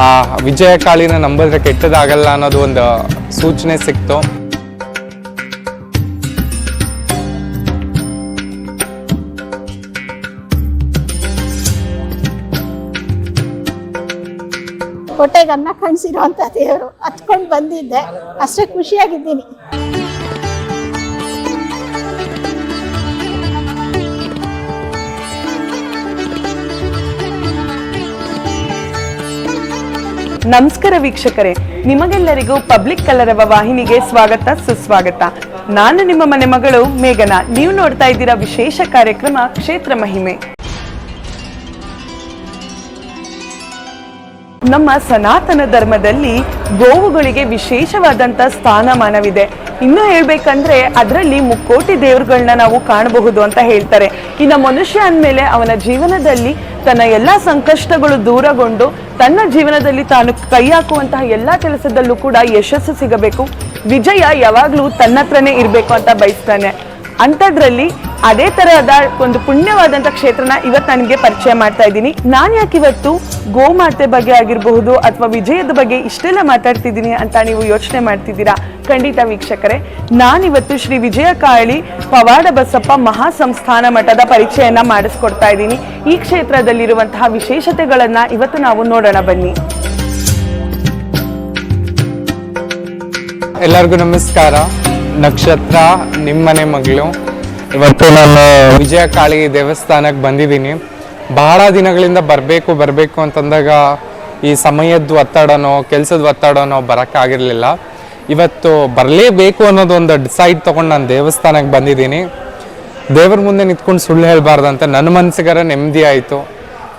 ಆ ವಿಜಯ ಕಾಳಿನ ನಂಬಿದ್ರೆ ಕೆಟ್ಟದಾಗಲ್ಲ ಅನ್ನೋದು ಒಂದು ಸೂಚನೆ ಸಿಕ್ತು. ಹೊಟ್ಟೆಗೆ ಅನ್ನ ಅಂತ ದೇವರು ಹತ್ಕೊಂಡು ಬಂದಿದ್ದೆ. ಅಷ್ಟೇ ಖುಷಿಯಾಗಿದ್ದೀನಿ. ನಮಸ್ಕಾರ ವೀಕ್ಷಕರೇ, ನಿಮಗೆಲ್ಲರಿಗೂ ಪಬ್ಲಿಕ್ ಕಲರವ ವಾಹಿನಿಗೆ ಸ್ವಾಗತ, ಸುಸ್ವಾಗತ. ನಾನು ನಿಮ್ಮ ಮನೆ ಮಗಳು ಮೇಘನ. ನೀವು ನೋಡ್ತಾ ಇದ್ದೀರಾ ವಿಶೇಷ ಕಾರ್ಯಕ್ರಮ ಕ್ಷೇತ್ರ ಮಹಿಮೆ. ನಮ್ಮ ಸನಾತನ ಧರ್ಮದಲ್ಲಿ ಗೋವುಗಳಿಗೆ ವಿಶೇಷವಾದಂತ ಸ್ಥಾನಮಾನವಿದೆ. ಇನ್ನು ಹೇಳ್ಬೇಕಂದ್ರೆ ಅದರಲ್ಲಿ ಮುಕ್ಕೋಟಿ ದೇವರುಗಳನ್ನ ನಾವು ಕಾಣಬಹುದು ಅಂತ ಹೇಳ್ತಾರೆ. ಇನ್ನು ಮನುಷ್ಯ ಅಂದಮೇಲೆ ಅವನ ಜೀವನದಲ್ಲಿ ತನ್ನ ಎಲ್ಲ ಸಂಕಷ್ಟಗಳು ದೂರಗೊಂಡು ತನ್ನ ಜೀವನದಲ್ಲಿ ತಾನು ಕೈ ಹಾಕುವಂತಹ ಎಲ್ಲ ಕೆಲಸದಲ್ಲೂ ಕೂಡ ಯಶಸ್ಸು ಸಿಗಬೇಕು. ವಿಜಯ ಯಾವಾಗಲೂ ತನ್ನ ಹತ್ರನೇ ಇರಬೇಕು ಅಂತ ಬಯಸ್ತಾನೆ. ಅಂಥದ್ರಲ್ಲಿ ಅದೇ ತರಹದ ಒಂದು ಪುಣ್ಯವಾದಂಥ ಕ್ಷೇತ್ರನ ಇವತ್ತು ನನಗೆ ಪರಿಚಯ ಮಾಡ್ತಾ ಇದ್ದೀನಿ. ನಾನು ಯಾಕೆ ಇವತ್ತು ಗೋಮಾತೆ ಬಗ್ಗೆ ಆಗಿರಬಹುದು ಅಥವಾ ವಿಜಯದ ಬಗ್ಗೆ ಇಷ್ಟೆಲ್ಲ ಮಾತಾಡ್ತಿದ್ದೀನಿ ಅಂತ ನೀವು ಯೋಚನೆ ಮಾಡ್ತಿದ್ದೀರಾ? ಖಂಡಿತ ವೀಕ್ಷಕರೇ, ನಾನಿವತ್ತು ಶ್ರೀ ವಿಜಯ ಕಾಳಿ ಪವಾಡ ಬಸಪ್ಪ ಮಹಾಸಂಸ್ಥಾನ ಮಠದ ಪರಿಚಯನ ಮಾಡಿಸ್ಕೊಡ್ತಾ ಇದ್ದೀನಿ. ಈ ಕ್ಷೇತ್ರದಲ್ಲಿರುವಂತಹ ವಿಶೇಷತೆಗಳನ್ನ ಇವತ್ತು ನಾವು ನೋಡೋಣ, ಬನ್ನಿ. ಎಲ್ಲರಿಗೂ ನಮಸ್ಕಾರ. ನಕ್ಷತ್ರ, ನಿಮ್ಮನೆ ಮಗಳು. ಇವತ್ತು ನಾನು ವಿಜಯ ಕಾಳಿ ದೇವಸ್ಥಾನಕ್ಕೆ ಬಂದಿದ್ದೀನಿ. ಬಹಳ ದಿನಗಳಿಂದ ಬರಬೇಕು ಬರಬೇಕು ಅಂತಂದಾಗ ಈ ಸಮಯದ ಒತ್ತಡನೋ ಕೆಲಸದ ಒತ್ತಡನೋ ಬರೋಕ್ಕಾಗಿರಲಿಲ್ಲ. ಇವತ್ತು ಬರಲೇಬೇಕು ಅನ್ನೋದು ಒಂದು ಡಿಸೈಡ್ ತೊಗೊಂಡು ನಾನು ದೇವಸ್ಥಾನಕ್ಕೆ ಬಂದಿದ್ದೀನಿ. ದೇವ್ರ ಮುಂದೆ ನಿಂತ್ಕೊಂಡು ಸುಳ್ಳು ಹೇಳಬಾರ್ದಂತ ನನ್ನ ಮನಸ್ಸಿಗಾರ ನೆಮ್ಮದಿ ಆಯಿತು.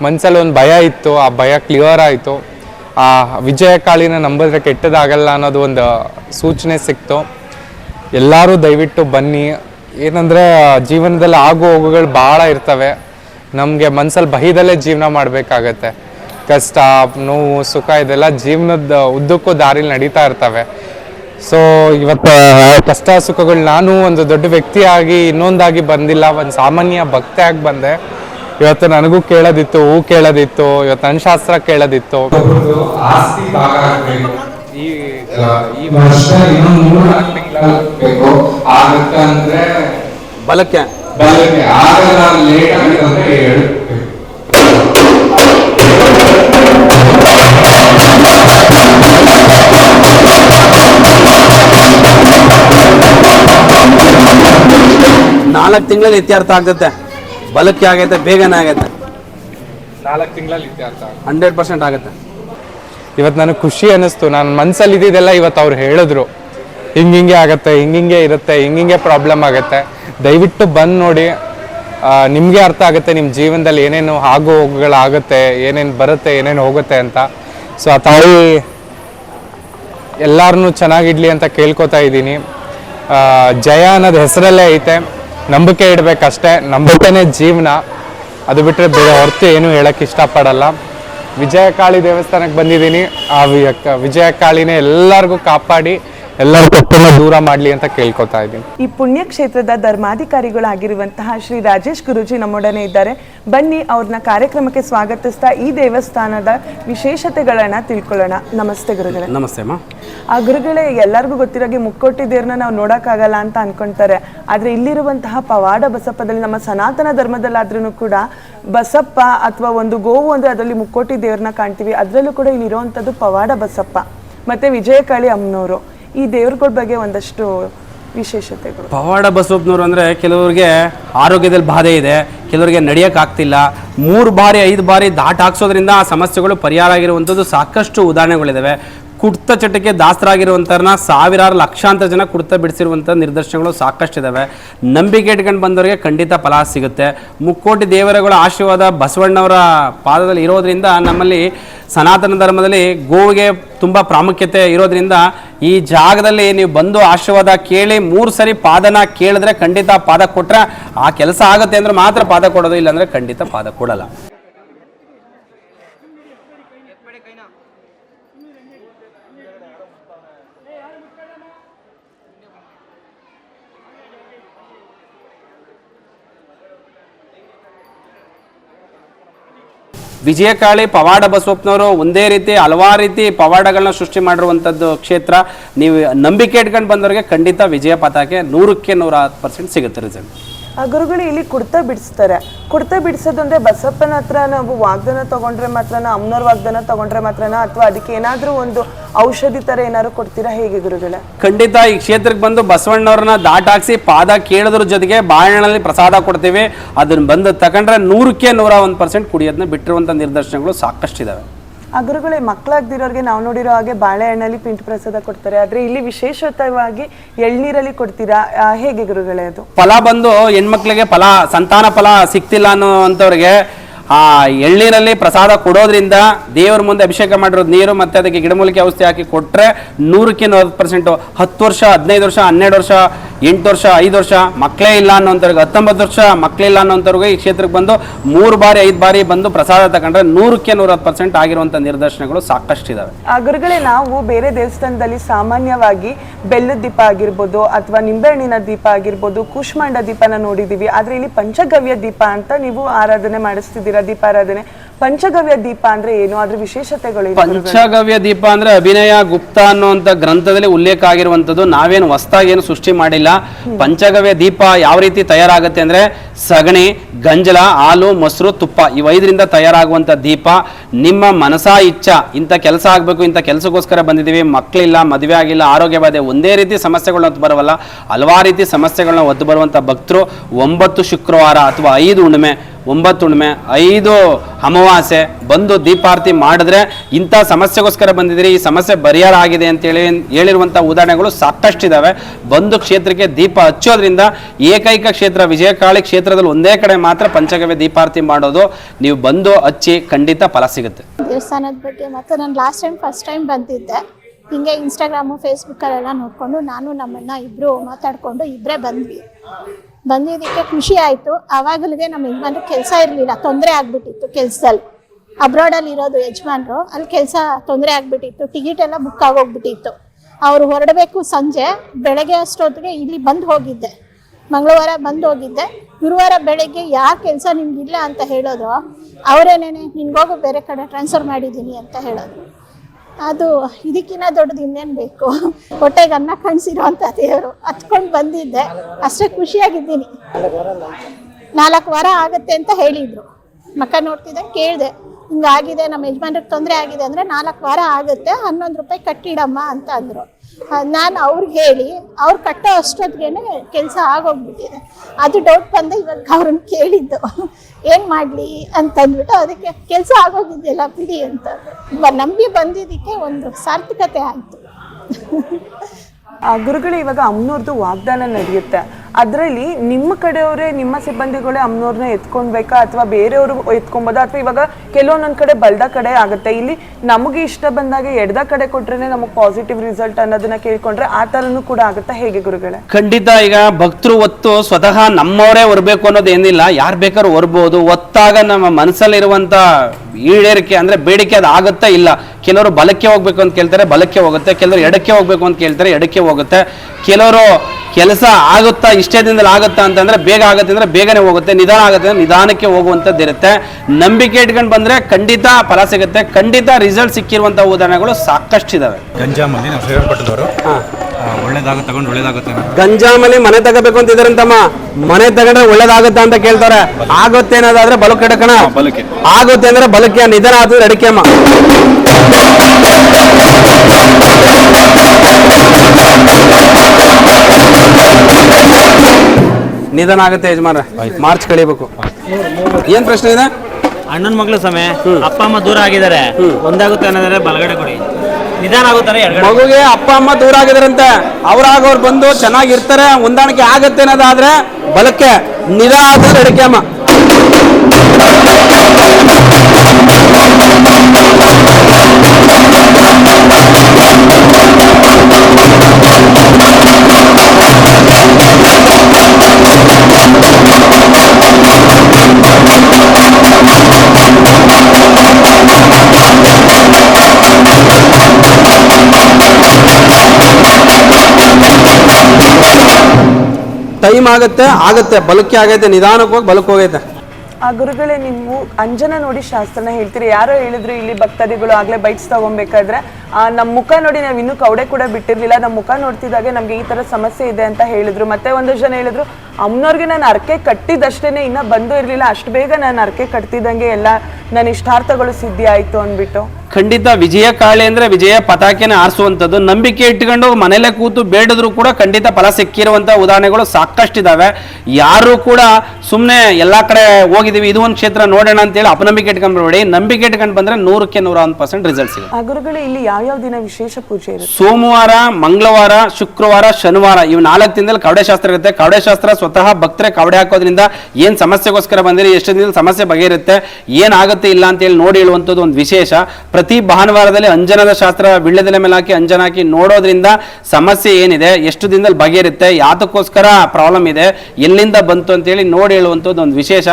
ಮನಸ್ಸಲ್ಲಿ ಒಂದು ಭಯ ಇತ್ತು, ಆ ಭಯ ಕ್ಲಿಯರ್ ಆಯಿತು. ಆ ವಿಜಯ ಕಾಳಿನ ನಂಬಿದ್ರೆ ಕೆಟ್ಟದಾಗಲ್ಲ ಅನ್ನೋದು ಒಂದು ಸೂಚನೆ ಸಿಕ್ತು. ಎಲ್ಲರೂ ದಯವಿಟ್ಟು ಬನ್ನಿ. ಏನಂದರೆ, ಜೀವನದಲ್ಲಿ ಆಗು ಹೋಗುಗಳು ಭಾಳ ಇರ್ತವೆ. ನಮಗೆ ಮನಸ್ಸಲ್ಲಿ ಭಯದಲ್ಲೇ ಜೀವನ ಮಾಡಬೇಕಾಗತ್ತೆ. ಕಷ್ಟ, ನೋವು, ಸುಖ, ಇದೆಲ್ಲ ಜೀವನದ ಉದ್ದಕ್ಕೂ ದಾರಿಲಿ ನಡೀತಾ ಇರ್ತವೆ. ಸೊ ಇವತ್ತು ಕಷ್ಟ ಸುಖಗಳು ನಾನು ಒಂದು ದೊಡ್ಡ ವ್ಯಕ್ತಿಯಾಗಿ ಇನ್ನೊಂದಾಗಿ ಬಂದಿಲ್ಲ ಒಂದು ಸಾಮಾನ್ಯ ಭಕ್ತಿಯಾಗಿ ಬಂದೆ. ಇವತ್ತು ನನಗೂ ಕೇಳೋದಿತ್ತು ಹೂ ಕೇಳೋದಿತ್ತು ಇವತ್ತು ನನ್ನ ಶಾಸ್ತ್ರ ಕೇಳೋದಿತ್ತು. ಆಸ್ತಿ ನಾಲ್ಕು ತಿಂಗಳಲ್ಲಿ ಇತ್ಯರ್ಥ ಆಗುತ್ತೆ. ಬಲಕ್ಕೆ ಆಗೈತೆ ಬೇಗನೆ ಆಗೈತೆ. ನಾಲ್ಕು ತಿಂಗಳಲ್ಲಿ ಇತ್ಯರ್ಥ ಹಂಡ್ರೆಡ್ ಪರ್ಸೆಂಟ್ ಆಗುತ್ತೆ. ಇವತ್ತು ನನಗೆ ಖುಷಿ ಅನ್ನಿಸ್ತು. ನನ್ನ ಮನಸ್ಸಲ್ಲಿ ಇದ್ದಿದ್ದೆಲ್ಲ ಇವತ್ತು ಅವ್ರು ಹೇಳಿದ್ರು. ಹಿಂಗಿಂಗೆ ಆಗತ್ತೆ ಹಿಂಗಿಂಗೆ ಇರುತ್ತೆ ಹಿಂಗಿಂಗೆ ಪ್ರಾಬ್ಲಮ್ ಆಗುತ್ತೆ. ದಯವಿಟ್ಟು ಬಂದು ನೋಡಿ. ನಿಮಗೆ ಅರ್ಥ ಆಗುತ್ತೆ ನಿಮ್ಮ ಜೀವನದಲ್ಲಿ ಏನೇನು ಆಗು ಹೋಗುಗಳಾಗುತ್ತೆ ಏನೇನು ಬರುತ್ತೆ ಏನೇನು ಹೋಗುತ್ತೆ ಅಂತ. ಸೊ ಆ ತಾಯಿ ಎಲ್ಲರನ್ನೂ ಚೆನ್ನಾಗಿಡ್ಲಿ ಅಂತ ಕೇಳ್ಕೊತಾ ಇದ್ದೀನಿ. ಆ, ಜಯ ಅನ್ನೋದು ಹೆಸರಲ್ಲೇ ಐತೆ. ನಂಬಿಕೆ ಇಡಬೇಕಷ್ಟೇ, ನಂಬಿಕೆನೇ ಜೀವನ. ಅದು ಬಿಟ್ಟರೆ ಬೇರೆ ಹೊರತು ಏನು ಹೇಳಕ್ಕೆ ಇಷ್ಟಪಡಲ್ಲ. ವಿಜಯಕಾಳಿ ದೇವಸ್ಥಾನಕ್ಕೆ ಬಂದಿದ್ದೀನಿ. ಆ ವಿಜಯಕಾಳಿನೇ ಎಲ್ಲರಿಗೂ ಕಾಪಾಡಿ ಎಲ್ಲರ ತಪ್ಪನ್ನ ದೂರ ಮಾಡಲಿ ಅಂತ ಕೇಳ್ಕೊತಾ ಇದ್ದೀನಿ. ಈ ಪುಣ್ಯ ಕ್ಷೇತ್ರದ ಧರ್ಮಾಧಿಕಾರಿಗಳಾಗಿರುವಂತಹ ಶ್ರೀ ರಾಜೇಶ್ ಗುರುಜಿ ನಮ್ಮೊಡನೆ ಇದ್ದಾರೆ. ಬನ್ನಿ ಅವ್ರನ್ನ ಕಾರ್ಯಕ್ರಮಕ್ಕೆ ಸ್ವಾಗತಿಸ್ತಾ ಈ ದೇವಸ್ಥಾನದ ವಿಶೇಷತೆಗಳನ್ನ ತಿಳ್ಕೊಳ್ಳೋಣ. ನಮಸ್ತೆ ಗುರುಗಳೇ. ನಮಸ್ತೆ ಅಮ್ಮ. ಆ ಗುರುಗಳೇ ಎಲ್ಲರಿಗೂ ಗೊತ್ತಿರೋಗೆ ಮುಕ್ಕೋಟಿ ದೇವ್ರನ್ನ ನಾವು ನೋಡೋಕ್ಕಾಗಲ್ಲ ಅಂತ ಅನ್ಕೊಂತಾರೆ. ಆದ್ರೆ ಇಲ್ಲಿರುವಂತಹ ಪವಾಡ ಬಸಪ್ಪದಲ್ಲಿ ನಮ್ಮ ಸನಾತನ ಧರ್ಮದಲ್ಲಾದ್ರೂ ಕೂಡ ಬಸಪ್ಪ ಅಥವಾ ಒಂದು ಗೋವು ಅಂದ್ರೆ ಅದರಲ್ಲಿ ಮುಕ್ಕೋಟಿ ದೇವ್ರನ್ನ ಕಾಣ್ತೀವಿ. ಅದರಲ್ಲೂ ಕೂಡ ಇಲ್ಲಿರುವಂಥದ್ದು ಪವಾಡ ಬಸಪ್ಪ. ಮತ್ತೆ ವಿಜಯಕಾಳಿ ಅಮ್ಮನವರು ಈ ದೇವ್ರಗಳ ಬಗ್ಗೆ ಒಂದಷ್ಟು ವಿಶೇಷತೆಗಳು. ಪವಾಡ ಬಸವಪ್ಪನವರು ಅಂದರೆ ಕೆಲವರಿಗೆ ಆರೋಗ್ಯದಲ್ಲಿ ಬಾಧೆ ಇದೆ, ಕೆಲವರಿಗೆ ನಡೆಯೋಕ್ಕಾಗ್ತಿಲ್ಲ ಮೂರು ಬಾರಿ, ಐದು ಬಾರಿ ದಾಟ ಹಾಕ್ಸೋದ್ರಿಂದ ಆ ಸಮಸ್ಯೆಗಳು ಪರಿಹಾರ ಆಗಿರುವಂಥದ್ದು ಸಾಕಷ್ಟು ಉದಾಹರಣೆಗಳಿದ್ದಾವೆ ಕುಡ್ತ ಚಟಕ್ಕೆ ದಾಸರಾಗಿರುವಂಥವ್ರನ್ನ ಸಾವಿರಾರು ಲಕ್ಷಾಂತರ ಜನ ಕುಡ್ತ ಬಿಡಿಸಿರುವಂಥ ನಿದರ್ಶನಗಳು ಸಾಕಷ್ಟಿದ್ದಾವೆ ನಂಬಿಕೆ ಇಟ್ಕೊಂಡು ಬಂದವರಿಗೆ ಖಂಡಿತ ಫಲ ಸಿಗುತ್ತೆ. ಮುಕ್ಕೋಟಿ ದೇವರಗಳ ಆಶೀರ್ವಾದ ಬಸವಣ್ಣವರ ಪಾದದಲ್ಲಿ ಇರೋದ್ರಿಂದ ನಮ್ಮಲ್ಲಿ ಸನಾತನ ಧರ್ಮದಲ್ಲಿ ಗೋವಿಗೆ ತುಂಬ ಪ್ರಾಮುಖ್ಯತೆ ಇರೋದ್ರಿಂದ ಈ ಜಾಗದಲ್ಲಿ ನೀವು ಬಂದು ಆಶೀರ್ವಾದ ಕೇಳಿ ಮೂರು ಸರಿ ಪಾದನ ಕೇಳಿದ್ರೆ ಖಂಡಿತ ಪಾದ ಕೊಟ್ಟರೆ ಆ ಕೆಲಸ ಆಗುತ್ತೆ ಅಂದರೆ ಮಾತ್ರ ಪಾದ ಕೊಡೋದು, ಇಲ್ಲಾಂದರೆ ಖಂಡಿತ ಪಾದ ಕೊಡಲ್ಲ. ವಿಜಯಕಾಳಿ ಪವಾಡ ಬಸವಪ್ಪನವರು ಒಂದೇ ರೀತಿ, ಹಲವಾರು ರೀತಿ ಪವಾಡಗಳನ್ನ ಸೃಷ್ಟಿ ಮಾಡಿರುವಂಥದ್ದು ಕ್ಷೇತ್ರ. ನೀವು ನಂಬಿಕೆ ಇಟ್ಕೊಂಡು ಬಂದವರಿಗೆ ಖಂಡಿತ ವಿಜಯ ಪತಾಕೆ ನೂರಕ್ಕೆ ನೂರ ಪರ್ಸೆಂಟ್ ಸಿಗುತ್ತೆ ರಿಸಲ್ಟ್ ಆ ಗುರುಗಳು ಇಲ್ಲಿ ಕುಡ್ತಾ ಬಿಡಿಸ್ತಾರೆ. ಕುಡ್ತಾ ಬಿಡಿಸೋದಂದ್ರೆ ಬಸಪ್ಪನ ಹತ್ರ ನಾವು ವಾಗ್ದಾನ ತಗೊಂಡ್ರೆ ಮಾತ್ರನ ಅಮ್ಮನವ್ರ ವಾಗ್ದಾನ ತಗೊಂಡ್ರೆ ಮಾತ್ರನ ಅಥವಾ ಅದಕ್ಕೆ ಏನಾದ್ರೂ ಒಂದು ಔಷಧಿ ತರ ಏನಾದ್ರು ಕೊಡ್ತೀರಾ ಹೇಗೆ ಗುರುಗಳೇ? ಖಂಡಿತ ಈ ಕ್ಷೇತ್ರಕ್ಕೆ ಬಂದು ಬಸವಣ್ಣವ್ರನ್ನ ದಾಟಾಕ್ಸಿ ಪಾದ ಕೇಳೋದ್ರ ಜೊತೆಗೆ ಬಾಳೆಹಣ್ಣಲ್ಲಿ ಪ್ರಸಾದ ಕೊಡ್ತೀವಿ. ಅದನ್ನ ಬಂದು ತಗೊಂಡ್ರೆ ನೂರಕ್ಕೆ ನೂರ ಒಂದು ಪರ್ಸೆಂಟ್ ಕುಡಿಯೋದನ್ನ ಬಿಟ್ಟಿರುವಂಥ ನಿದರ್ಶನಗಳು ಸಾಕಷ್ಟಿದಾವೆ. ಆ ಗುರುಗಳೇ ಮಕ್ಕಳಾಗ್ದಿರೋರ್ಗೆ ನಾವು ನೋಡಿರೋ ಹಾಗೆ ಬಾಳೆಹಣ್ಣಲ್ಲಿ ಪಿಂಟ್ ಪ್ರಸಾದ ಕೊಡ್ತಾರೆ. ಆದ್ರೆ ಇಲ್ಲಿ ವಿಶೇಷತವಾಗಿ ಎಳ್ನೀರಲ್ಲಿ ಕೊಡ್ತೀರಾ? ಹೇಗೆ ಗುರುಗಳೇ ಅದು? ಫಲ ಬಂದು ಹೆಣ್ಮಕ್ಳಿಗೆ ಫಲ, ಸಂತಾನ ಫಲ ಸಿಕ್ತಿಲ್ಲ ಅನ್ನೋವಂಥವ್ರಿಗೆ, ಆ, ಎಳ್ನೀರಲ್ಲಿ ಪ್ರಸಾದ ಕೊಡೋದ್ರಿಂದ ದೇವರ ಮುಂದೆ ಅಭಿಷೇಕ ಮಾಡಿರೋದು ನೀರು ಮತ್ತೆ ಅದಕ್ಕೆ ಗಿಡಮೂಲಿಕೆ ಔಷಧಿ ಹಾಕಿ ಕೊಟ್ಟರೆ ನೂರಕ್ಕೆ ನೂರು ಪರ್ಸೆಂಟು. ಹತ್ತು ವರ್ಷ, ಹದಿನೈದು ವರ್ಷ, ಹನ್ನೆರಡು ವರ್ಷ ಎಂಟು ವರ್ಷ, ಐದು ವರ್ಷ, ಮಕ್ಕಳೇ ಇಲ್ಲ ಅನ್ನೋಂಥವ್ರಿಗೆ ಹತ್ತೊಂಬತ್ತು ವರ್ಷ ಮಕ್ಕಳಿಲ್ಲ ಅನ್ನೋಂಥವ್ರಿಗೆ ಈ ಕ್ಷೇತ್ರಕ್ಕೆ ಬಂದು ಮೂರು ಬಾರಿ, ಐದು ಬಾರಿ ಬಂದು ಪ್ರಸಾದ ತಗೊಂಡ್ರೆ ನೂರಕ್ಕೆ ನೂರ ಹತ್ತು ಪರ್ಸೆಂಟ್ ಆಗಿರುವಂಥ ನಿದರ್ಶನಗಳು ಸಾಕಷ್ಟಿದಾವೆ. ಇದ್ದಾವೆ ಗುರುಗಳೇ, ನಾವು ಬೇರೆ ದೇವಸ್ಥಾನದಲ್ಲಿ ಸಾಮಾನ್ಯವಾಗಿ ಬೆಲ್ಲದ ದೀಪ ಆಗಿರ್ಬೋದು ಅಥವಾ ನಿಂಬೆಹಣ್ಣಿನ ದೀಪ ಆಗಿರ್ಬೋದು, ಕೂಷ್ಮಾಂಡ ದೀಪನ ನೋಡಿದೀವಿ. ಆದರೆ ಇಲ್ಲಿ ಪಂಚಗವ್ಯ ದೀಪ ಅಂತ ನೀವು ಆರಾಧನೆ ಮಾಡಿಸ್ತಿದ್ದೀರಾ, ದೀಪಾರಾಧನೆ? ಪಂಚಗವ್ಯ ದೀಪ ಅಂದ್ರೆ ಏನು? ಅದ್ರ ವಿಶೇಷತೆಗಳು ಪಂಚಗವ್ಯ ದೀಪ ಅಂದ್ರೆ ಅಭಿನಯ ಗುಪ್ತ ಅನ್ನುವಂತ ಗ್ರಂಥದಲ್ಲಿ ಉಲ್ಲೇಖ ಆಗಿರುವಂತದ್ದು ನಾವೇನು ಹೊಸದಾಗಿ ಏನು ಸೃಷ್ಟಿ ಮಾಡಿಲ್ಲ. ಪಂಚಗವ್ಯ ದೀಪ ಯಾವ ರೀತಿ ತಯಾರಾಗುತ್ತೆ ಅಂದ್ರೆ ಸಗಣಿ ಗಂಜಲ ಹಾಲು ಮೊಸರು ತುಪ್ಪ ಇವೈದರಿಂದ ತಯಾರಾಗುವಂತ ದೀಪ. ನಿಮ್ಮ ಮನಸಾ ಇಚ್ಛ ಇಂಥ ಕೆಲಸ ಆಗಬೇಕು ಇಂಥ ಕೆಲಸಕ್ಕೋಸ್ಕರ ಬಂದಿದ್ದೀವಿ. ಮಕ್ಕಳಿಲ್ಲ ಮದುವೆ ಆಗಿಲ್ಲ ಆರೋಗ್ಯ ಬಾಧೆ ಒಂದೇ ರೀತಿ ಸಮಸ್ಯೆಗಳನ್ನ ಹೊತ್ತು ಬರವಲ್ಲ. ಹಲವಾರು ರೀತಿ ಸಮಸ್ಯೆಗಳನ್ನ ಒದ್ದು ಬರುವಂಥ ಭಕ್ತರು ಒಂಬತ್ತು ಶುಕ್ರವಾರ ಅಥವಾ ಐದು ಹುಣ್ಣಿಮೆ ಒಂಬತ್ತು ಹುಣ್ಣಿಮೆ ಐದು ಅಮಾವಾಸ್ಯೆ ಬಂದು ದೀಪಾರತಿ ಮಾಡಿದ್ರೆ ಇಂಥ ಸಮಸ್ಯೆಗೋಸ್ಕರ ಬಂದಿದ್ರಿ ಈ ಸಮಸ್ಯೆ ಪರಿಹಾರ ಆಗಿದೆ ಅಂತೇಳಿ ಹೇಳಿರುವಂಥ ಉದಾಹರಣೆಗಳು ಸಾಕಷ್ಟಿದ್ದಾವೆ ಬಂದು ಕ್ಷೇತ್ರಕ್ಕೆ ದೀಪ ಹಚ್ಚೋದ್ರಿಂದ ಏಕೈಕ ಕ್ಷೇತ್ರ ವಿಜಯಕಾಳಿ ಕ್ಷೇತ್ರದಲ್ಲಿ ಒಂದೇ ಕಡೆ ಮಾತ್ರ ಪಂಚಗವ್ಯ ದೀಪಾರತಿ ಮಾಡೋದು, ನೀವು ಬಂದು ಹಚ್ಚಿ ಖಂಡಿತ ಫಲ ಸಿಗುತ್ತೆ. ದೇವಸ್ಥಾನದ ಬಗ್ಗೆ ಮತ್ತು ನಾನು ಲಾಸ್ಟ್ ಟೈಮ್ ಫಸ್ಟ್ ಟೈಮ್ ಬಂದಿದ್ದೆ. ಹಿಂಗೆ ಇನ್ಸ್ಟಾಗ್ರಾಮು ಫೇಸ್ಬುಕ್ಕಲ್ಲೆಲ್ಲ ನೋಡಿಕೊಂಡು ನಾನು ನಮ್ಮನ್ನ ಇಬ್ಬರು ಮಾತಾಡಿಕೊಂಡು ಇಬ್ಬರೇ ಬಂದ್ವಿ. ಬಂದಿದ್ದಕ್ಕೆ ಖುಷಿ ಆಯಿತು. ಆವಾಗಲಿಗೆ ನಮ್ಮ ಯಜಮಾನ್ರು ಕೆಲಸ ಇರಲಿಲ್ಲ. ತೊಂದರೆ ಆಗಿಬಿಟ್ಟಿತ್ತು ಕೆಲಸದಲ್ಲಿ. ಅಬ್ರಾಡಲ್ಲಿ ಇರೋದು ಯಜಮಾನ್ರು, ಅಲ್ಲಿ ಕೆಲಸ ತೊಂದರೆ ಆಗಿಬಿಟ್ಟಿತ್ತು. ಟಿಕೆಟ್ ಎಲ್ಲ ಬುಕ್ ಆಗೋಗ್ಬಿಟ್ಟಿತ್ತು. ಅವರು ಹೊರಡಬೇಕು ಸಂಜೆ, ಬೆಳಗ್ಗೆ ಅಷ್ಟೊತ್ತಿಗೆ ಇಲ್ಲಿ ಬಂದು ಹೋಗಿದ್ದೆ. ಮಂಗಳವಾರ ಬಂದು ಹೋಗಿದ್ದೆ. ಗುರುವಾರ ಬೆಳಗ್ಗೆ ಯಾವ ಕೆಲಸ ನಿಮ್ಗಿಲ್ಲ ಅಂತ ಹೇಳೋದು, ಅವರೇನೇನೆ, ನಿನ್ಗೋಗು ಬೇರೆ ಕಡೆ ಟ್ರಾನ್ಸ್ಫರ್ ಮಾಡಿದ್ದೀನಿ ಅಂತ ಹೇಳೋದು. ಅದು ಇದಕ್ಕಿಂತ ದೊಡ್ಡದು ಇನ್ನೇನು ಬೇಕು? ಹೊಟ್ಟೆಗೆ ಅನ್ನ ಕಾಣಿಸಿರುವಂಥ ದೇವರು. ಹತ್ಕೊಂಡು ಬಂದಿದ್ದೆ. ಅಷ್ಟೇ ಖುಷಿಯಾಗಿದ್ದೀನಿ. ನಾಲ್ಕು ವಾರ ಆಗುತ್ತೆ ಅಂತ ಹೇಳಿದ್ರು. ಮಕ್ಕ ನೋಡ್ತಿದ್ದೆ ಕೇಳಿದೆ ಹಿಂಗಾಗಿದೆ ನಮ್ಮ ಯಜಮಾನ್ರಿಗೆ ತೊಂದರೆ ಆಗಿದೆ ಅಂದರೆ ನಾಲ್ಕು ವಾರ ಆಗುತ್ತೆ, ಹನ್ನೊಂದು ರೂಪಾಯಿ ಕಟ್ಟಿಡಮ್ಮ ಅಂತ ಅಂದರು. ನಾನು ಅವ್ರಿಗೆ ಹೇಳಿ, ಅವ್ರು ಕಟ್ಟೋ ಅಷ್ಟೊತ್ತಿಗೆ ಕೆಲಸ ಆಗೋಗ್ಬಿಟ್ಟಿದೆ. ಅದು ಡೌಟ್ ಬಂದೆ, ಇವಾಗ ಅವ್ರನ್ನ ಕೇಳಿದ್ದು. ಏನು ಮಾಡಲಿ ಅಂತಂದ್ಬಿಟ್ಟು, ಅದಕ್ಕೆ ಕೆಲಸ ಆಗೋಗಿದೆಯಲ್ಲ, ಬಿಡಿ ಅಂತ ನಂಬಿ ಬಂದಿದ್ದಕ್ಕೆ ಒಂದು ಸಾರ್ಥಕತೆ ಆಯಿತು. ಗುರುಗಳೇ ಇವಾಗ ಅಮ್ಮನವ್ರದ್ದು ವಾಗ್ದಾನ ನಡೆಯುತ್ತೆ. ಅದರಲ್ಲಿ ನಿಮ್ಮ ಕಡೆಯವರೇ, ನಿಮ್ಮ ಸಿಬ್ಬಂದಿಗಳೇ ಅಮ್ಮನವ್ರನ್ನ ಎತ್ಕೊಳ್ಬೇಕಾ ಅಥವಾ ಬೇರೆಯವರು ಎತ್ಕೊಬೋದಾ? ಅಥವಾ ಇವಾಗ ಕೆಲವೊಂದೊಂದು ಕಡೆ ಬಲ್ದ ಕಡೆ ಆಗುತ್ತೆ. ಇಲ್ಲಿ ನಮಗೆ ಇಷ್ಟ ಬಂದಾಗ ಎಡದ ಕಡೆ ಕೊಟ್ರೇನೆ ನಮಗೆ ಪಾಸಿಟಿವ್ ರಿಸಲ್ಟ್ ಅನ್ನೋದನ್ನ ಕೇಳ್ಕೊಂಡ್ರೆ ಆ ಥರನೂ ಕೂಡ ಆಗುತ್ತಾ? ಹೇಗೆ ಗುರುಗಳೇ? ಖಂಡಿತ ಈಗ ಭಕ್ತರು ಒತ್ತು ಸ್ವತಃ ನಮ್ಮವರೇ ಹೊರಬೇಕು ಅನ್ನೋದೇನಿಲ್ಲ ಯಾರು ಬೇಕಾದ್ರೂ ಹೊರ್ಬೋದು ಒತ್ತಾಗ ನಮ್ಮ ಮನಸ್ಸಲ್ಲಿರುವಂತ ಈಡೇರಿಕೆ ಅಂದ್ರೆ ಬೇಡಿಕೆ ಅದು ಆಗುತ್ತಾ ಇಲ್ಲ. ಕೆಲವರು ಬಲಕ್ಕೆ ಹೋಗ್ಬೇಕು ಅಂತ ಕೇಳ್ತಾರೆ, ಬಲಕ್ಕೆ ಹೋಗುತ್ತೆ. ಕೆಲವರು ಎಡಕ್ಕೆ ಹೋಗ್ಬೇಕು ಅಂತ ಕೇಳ್ತಾರೆ, ಎಡಕ್ಕೆ ಹೋಗುತ್ತೆ. ಕೆಲವರು ಕೆಲಸ ಆಗುತ್ತಾ ಇಷ್ಟೇ ದಿನದಲ್ಲಿ ಆಗುತ್ತಾ ಅಂತಂದ್ರೆ ಬೇಗ ಆಗುತ್ತೆ ಅಂದ್ರೆ ಬೇಗನೆ ಹೋಗುತ್ತೆ ನಿಧಾನ ಆಗುತ್ತೆ ಅಂದ್ರೆ ನಿಧಾನಕ್ಕೆ ಹೋಗುವಂಥದ್ದು ಇರುತ್ತೆ. ನಂಬಿಕೆ ಇಟ್ಕೊಂಡು ಬಂದ್ರೆ ಖಂಡಿತ ಫಲ ಸಿಗುತ್ತೆ ಖಂಡಿತ ರಿಸಲ್ಟ್ ಸಿಕ್ಕಿರುವಂಥ ಉದಾಹರಣೆಗಳು ಸಾಕಷ್ಟಿದಾವೆ. ಗಂಜಾಮಲ್ಲಿ ನಾವು ಶ್ರೀರಂಗಪಟ್ಟಣದವರು ಒಳ್ಳೇದಾಗುತ್ತೆ ತಗೊಂಡು ಒಳ್ಳೇದಾಗುತ್ತೆ ಗಂಜಾಮಲ್ಲಿ ಮನೆ ತಗೋಬೇಕು ಅಂತ ಇದಾರಂತಮ್ಮ ಮನೆ ತಗೊಂಡ್ರೆ ಒಳ್ಳೇದಾಗುತ್ತೆ ಅಂತ ಕೇಳ್ತಾರೆ. ಆಗುತ್ತೆ ಅನ್ನೋದಾದ್ರೆ ಬಲಕ್ಕೆ ಎಡಕಣ ಬಲಕ್ಕೆ. ಆಗುತ್ತೆ ಅಂದ್ರೆ ಬಲಕ್ಕೆ ನಿಧಾನ ಆದ್ರೆ ಅಡಿಕೆ ಅಮ್ಮ ನಿಧಾನ ಆಗುತ್ತೆ ಯಜಮಾನ್ರೆ. ಮಾರ್ಚ್ ಕಳಿಬೇಕು. ಏನ್ ಪ್ರಶ್ನೆ ಇದೆ? ಅಣ್ಣನ ಮಗಳು ಸಮಯ ಅಪ್ಪ ಅಮ್ಮ ದೂರ ಆಗಿದ್ದಾರೆ. ಒಂದಾಗುತ್ತೆ ಅನ್ನೋದ್ರೆ ಬಲಗಡೆ ಕೊಡಿ. ನಿಧಾನ ಆಗುತ್ತಾರೆ ಮಗುಗೆ ಅಪ್ಪ ಅಮ್ಮ ದೂರ ಆಗಿದಾರಂತೆ ಅವ್ರಾಗವ್ರು ಬಂದು ಚೆನ್ನಾಗಿರ್ತಾರೆ ಹೊಂದಾಣಿಕೆ ಆಗತ್ತೆ ಅನ್ನೋದಾದ್ರೆ ಬಲಕ್ಕೆ ನಿಧಾನ ಆಗುತ್ತೆ ಅಡಿಕೆ ಅಮ್ಮ. ಟೈಮ್ ಆಗುತ್ತೆ ಆಗುತ್ತೆ, ಬಲಕ್ಕೆ ಆಗೈತೆ, ನಿಧಾನಕ್ಕೆ ಹೋಗಿ ಬಲಕ್ಕೆ ಹೋಗೈತೆ. ಆ ಗುರುಗಳೇ, ನೀವು ಅಂಜನ ನೋಡಿ ಶಾಸ್ತ್ರನ ಹೇಳ್ತೀರಿ. ಯಾರೋ ಹೇಳಿದ್ರು, ಇಲ್ಲಿ ಭಕ್ತಾದಿಗಳು ಆಗ್ಲೇ ಬೈಕ್ಸ್ ತಗೊಬೇಕಾದ್ರೆ ಆ ನಮ್ಮ ಮುಖ ನೋಡಿ ನಾವು ಇನ್ನೂ ಕೌಡೆ ಕೂಡ ಬಿಟ್ಟಿರ್ಲಿಲ್ಲ. ನಮ್ಮ ಮುಖ ನೋಡ್ತಿದ್ದಾಗೆ ನಮ್ಗೆ ಈ ತರ ಸಮಸ್ಯೆ ಇದೆ ಅಂತ ಹೇಳಿದ್ರು. ಮತ್ತೆ ಒಂದಷ್ಟು ಜನ ಹೇಳಿದ್ರು ಅಮ್ಮನವ್ರಿಗೆ ನಾನು ಅರ್ಕೆ ಕಟ್ಟಿದಷ್ಟೇನೆ ಇನ್ನ ಬಂದು ಇರಲಿಲ್ಲ. ಅಷ್ಟು ಬೇಗ ನಾನು ಅರ್ಕೆ ಕಟ್ತಿದ್ದಂಗೆ ಎಲ್ಲ ನನ್ನ ಇಷ್ಟಾರ್ಥಗಳು ಸಿದ್ಧಿ ಆಯ್ತು ಅಂದ್ಬಿಟ್ಟು. ಖಂಡಿತ ವಿಜಯ ಕಾಳಿ ಅಂದ್ರೆ ವಿಜಯ ಪತಾಕೆನ ಆರಿಸುವಂಥದ್ದು. ನಂಬಿಕೆ ಇಟ್ಕೊಂಡು ಮನೇಲೆ ಕೂತು ಬೇಡಿದ್ರು ಕೂಡ ಖಂಡಿತ ಫಲ ಸಿಕ್ಕಿರುವಂತ ಉದಾಹರಣೆಗಳು ಸಾಕಷ್ಟಿದಾವೆ. ಯಾರು ಕೂಡ ಸುಮ್ಮನೆ ಎಲ್ಲಾ ಕಡೆ ಹೋಗಿದೀವಿ ಇದು ಒಂದು ಕ್ಷೇತ್ರ ನೋಡೋಣ ಅಂತೇಳಿ ಅಪನಂಬಿಕೆ ಇಟ್ಕೊಂಡು ನೋಡಿ ನಂಬಿಕೆ ಇಟ್ಕೊಂಡು ಬಂದ್ರೆ ನೂರಕ್ಕೆ ನೂರ ಒಂದು ಪರ್ಸೆಂಟ್ ರಿಸಲ್ಟ್ ಸಿಗುತ್ತೆ ಗುರುಗಳು ಇಲ್ಲಿ ಯಾವ್ಯಾವ ದಿನ ವಿಶೇಷ ಪೂಜೆ ಸೋಮವಾರ ಮಂಗಳವಾರ ಶುಕ್ರವಾರ ಶನಿವಾರ ಇವು ನಾಲ್ಕು ದಿನದಲ್ಲಿ ಕವಡೆ ಶಾಸ್ತ್ರ ಇರುತ್ತೆ. ಕವಡೆ ಶಾಸ್ತ್ರ ಸ್ವತಃ ಭಕ್ತರೇ ಕವಡೆ ಹಾಕೋದ್ರಿಂದ ಏನ್ ಸಮಸ್ಯೆಗೋಸ್ಕರ ಬಂದಿರಿ ಎಷ್ಟು ದಿನದಲ್ಲಿ ಸಮಸ್ಯೆ ಬಗೆಯಿರುತ್ತೆ ಏನಾಗುತ್ತೆ ಇಲ್ಲ ಅಂತ ಹೇಳಿ ನೋಡಿ ಹೇಳುವಂಥದ್ದು ಒಂದು ವಿಶೇಷ. ಪ್ರತಿ ಭಾನುವಾರದಲ್ಲಿ ಅಂಜನದ ಶಾಸ್ತ್ರ ವಿಳ್ಳೆದೆಲೆ ಮೇಲೆ ಹಾಕಿ ಅಂಜನ ಹಾಕಿ ನೋಡೋದ್ರಿಂದ ಸಮಸ್ಯೆ ಏನಿದೆ, ಎಷ್ಟು ದಿನದಲ್ಲಿ ಬಗೆಯಿರುತ್ತೆ ಯಾತಕ್ಕೋಸ್ಕರ ಪ್ರಾಬ್ಲಮ್ ಇದೆ, ಎಲ್ಲಿಂದ ಬಂತು ಅಂತೇಳಿ ನೋಡಿ ಹೇಳುವಂಥದ್ದು ಒಂದು ವಿಶೇಷ.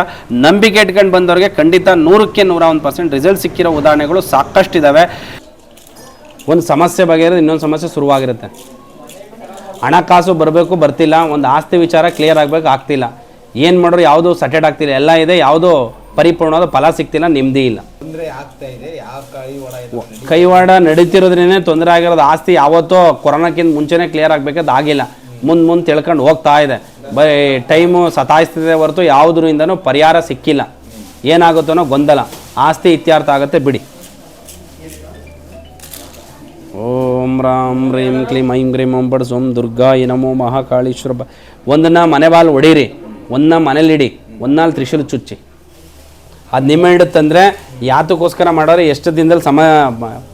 ನಂಬಿಕೆ ಇಟ್ಕೊಂಡು ಬಂದವರಿಗೆ ಖಂಡಿತ ನೂರಕ್ಕೆ ನೂರ ಒಂದು ಪರ್ಸೆಂಟ್ ರಿಸಲ್ಟ್ ಸಿಕ್ಕಿರೋ ಉದಾಹರಣೆಗಳು ಸಾಕಷ್ಟು ಇದಾವೆ ಒಂದು ಸಮಸ್ಯೆ ಬಗೆಹರಿದ್ರೆ ಇನ್ನೊಂದು ಸಮಸ್ಯೆ ಶುರುವಾಗಿರುತ್ತೆ. ಹಣಕಾಸು ಬರಬೇಕು, ಬರ್ತಿಲ್ಲ, ಒಂದು ಆಸ್ತಿ ವಿಚಾರ ಕ್ಲಿಯರ್ ಆಗಬೇಕು, ಆಗ್ತಿಲ್ಲ. ಏನು ಮಾಡೋರು ಯಾವುದು ಸಟೆಡ್ ಆಗ್ತಿಲ್ಲ, ಎಲ್ಲ ಇದೆ, ಯಾವುದೋ ಪರಿಪೂರ್ಣವಾದ ಫಲ ಸಿಗ್ತಿಲ್ಲ ನೆಮ್ಮದಿ ಇಲ್ಲ. ಕೈವಾಡ ನಡೀತಿರೋದ್ರೇನೆ ತೊಂದರೆ ಆಗಿರೋದು. ಆಸ್ತಿ ಯಾವತ್ತೋ ಕೊರೋನಾಕ್ಕಿಂತ ಮುಂಚೆನೇ ಕ್ಲಿಯರ್ ಆಗಬೇಕಾದ ಆಗಿಲ್ಲ. ಮುಂದೆ ಮುಂದೆ ತಿಳ್ಕೊಂಡು ಹೋಗ್ತಾ ಇದೆ. ಬೈ ಟೈಮು ಸತಾಯಿಸ್ತಿದೆ ಹೊರತು ಯಾವುದರಿಂದನೂ ಪರಿಹಾರ ಸಿಕ್ಕಿಲ್ಲ. ಏನಾಗುತ್ತೋ ಗೊಂದಲ. ಆಸ್ತಿ ಇತ್ಯರ್ಥ ಆಗುತ್ತೆ ಬಿಡಿ. ಓಂ ರಾಮ್ ರೀಂ ಕ್ಲೀಂ ಐಂ ಗ್ರೀಂ ಓಂ ಬಡ್ ಸೋಂ ದುರ್ಗಾಯ ನಮೋ ಮಹಾಕಾಳೀಶ್ವರ ಒಂದನ್ನ ಮನೆ ಬಾಲ್ ಹೊಡೀರಿ ಒಂದನ್ನ ಮನೇಲಿಡಿ ಒಂದ್ನಾಲ್ ತ್ರಿಶೂಲ್ ಚುಚ್ಚಿ. ಅದು ನಿಮ್ಮ ಹಿಡುತ್ತಂದರೆ ಯಾತಕ್ಕೋಸ್ಕರ ಮಾಡೋರೆ ಎಷ್ಟು ದಿನದಲ್ಲಿ ಸಮ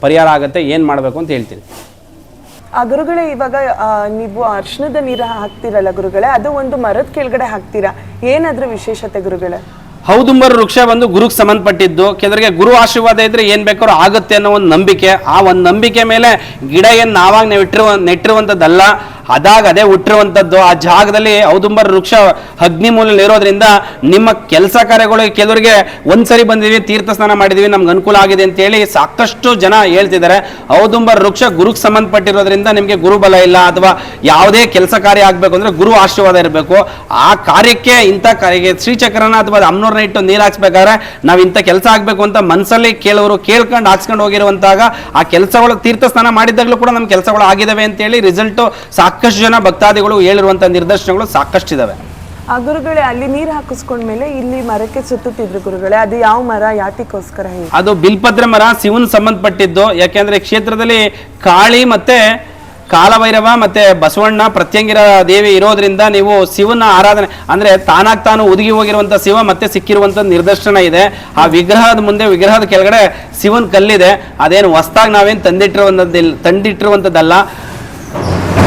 ಪರಿಹಾರ ಆಗುತ್ತೆ ಏನು ಮಾಡಬೇಕು ಅಂತ ಹೇಳ್ತೀನಿ. ಆ ಗುರುಗಳೇ ಇವಾಗ ನೀವು ಅರ್ಶನದ ನೀರು ಹಾಕ್ತಿರಲ್ಲ ಗುರುಗಳೇ ಅದು ಒಂದು ಮರದ ಕೆಳಗಡೆ ಹಾಕ್ತೀರಾ? ಏನಾದರೂ ವಿಶೇಷತೆ ಗುರುಗಳೇ? ಹೌದುಂಬರ ವೃಕ್ಷ ಬಂದು ಗುರುಗೆ ಸಂಬಂಧಪಟ್ಟಿದ್ದು ಕೆಲವರಿಗೆ ಗುರು ಆಶೀರ್ವಾದ ಇದ್ರೆ ಏನು ಬೇಕಾದ್ರೂ ಆಗುತ್ತೆ ಅನ್ನೋ ಒಂದು ನಂಬಿಕೆ. ಆ ಒಂದು ನಂಬಿಕೆ ಮೇಲೆ ಗಿಡ ಏನು ನಾವಾಗ ನೆಟ್ಟಿರುವ ನೆಟ್ಟಿರುವಂಥದ್ದಲ್ಲ ಅದಾಗ ಅದೇ ಹುಟ್ಟಿರುವಂಥದ್ದು ಆ ಜಾಗದಲ್ಲಿ ಔದುಂಬರ ವೃಕ್ಷ ಅಗ್ನಿ ಇರೋದ್ರಿಂದ ನಿಮ್ಮ ಕೆಲಸ ಕಾರ್ಯಗಳು ಕೆಲವರಿಗೆ ಒಂದ್ಸರಿ ಬಂದಿದ್ವಿ, ತೀರ್ಥ ಸ್ನಾನ ಮಾಡಿದ್ವಿ, ನಮ್ಗೆ ಅನುಕೂಲ ಆಗಿದೆ ಅಂತ ಹೇಳಿ ಸಾಕಷ್ಟು ಜನ ಹೇಳ್ತಿದ್ದಾರೆ. ಔದುಂಬರ ವೃಕ್ಷ ಗುರುಗೆ ಸಂಬಂಧಪಟ್ಟಿರೋದ್ರಿಂದ ನಿಮಗೆ ಗುರುಬಲ ಇಲ್ಲ ಅಥವಾ ಯಾವುದೇ ಕೆಲಸ ಕಾರ್ಯ ಆಗಬೇಕು ಅಂದ್ರೆ ಗುರು ಆಶೀರ್ವಾದ ಇರಬೇಕು. ಆ ಕಾರ್ಯಕ್ಕೆ ಇಂಥ ಕಾರ್ಯಕ್ಕೆ ಶ್ರೀಚಕ್ರನ ಅಥವಾ ಅಮ್ನೂರ್ನ ಇಟ್ಟು ನೀರು ಹಾಕ್ಸ್ಬೇಕಾದ್ರೆ ನಾವು ಇಂಥ ಕೆಲಸ ಆಗಬೇಕು ಅಂತ ಮನಸ್ಸಲ್ಲಿ ಕೇಳೋರು ಕೇಳ್ಕೊಂಡು ಹಾಕ್ಸ್ಕೊಂಡು ಹೋಗಿರುವಂತಾಗ ಆ ಕೆಲಸಗಳು ತೀರ್ಥ ಸ್ನಾನ ಮಾಡಿದಾಗಲೂ ಕೂಡ ನಮ್ಮ ಕೆಲಸಗಳು ಆಗಿದಾವೆ ಅಂತೇಳಿ ರಿಸಲ್ಟು ಸಾಕಷ್ಟು ಜನ ಭಕ್ತಾದಿಗಳು ಹೇಳಿರುವಂಥ ನಿದರ್ಶನಗಳು ಸಾಕಷ್ಟಿದಾವೆ. ಆ ಗುರುಗಳೇ ಅಲ್ಲಿ ನೀರು ಹಾಕಿಸ್ಕೊಂಡ್ಮೇಲೆ ಇಲ್ಲಿ ಮರಕ್ಕೆ ಸುತ್ತುತ್ತಿದ್ರು ಗುರುಗಳೇ ಅದು ಯಾವ ಮರ? ಯಾತಿಗೋಸ್ಕರ ಹೇಳಿ. ಅದು ಬಿಲ್ಪದ್ರ ಮರ ಶಿವನ್ ಸಂಬಂಧಪಟ್ಟಿದ್ದು. ಯಾಕೆಂದ್ರೆ ಕ್ಷೇತ್ರದಲ್ಲಿ ಕಾಳಿ ಮತ್ತೆ ಕಾಲಭೈರವ ಮತ್ತೆ ಬಸವಣ್ಣ ಪ್ರತ್ಯಂಗಿರ ದೇವಿ ಇರೋದ್ರಿಂದ ನೀವು ಶಿವನ ಆರಾಧನೆ ಅಂದ್ರೆ ತಾನಾಗ್ ತಾನು ಒದಗಿ ಹೋಗಿರುವಂತ ಶಿವ ಮತ್ತೆ ಸಿಕ್ಕಿರುವಂತ ನಿರ್ದರ್ಶನ ಇದೆ. ಆ ವಿಗ್ರಹದ ಮುಂದೆ ವಿಗ್ರಹದ ಕೆಳಗಡೆ ಶಿವನ್ ಕಲ್ಲಿದೆ. ಅದೇನು ಹೊಸ್ದಾಗಿ ನಾವೇನು ತಂದಿಟ್ಟಿರುವಂಥದ್ದಿಲ್ಲ ತಂದಿಟ್ಟಿರುವಂಥದ್ದಲ್ಲ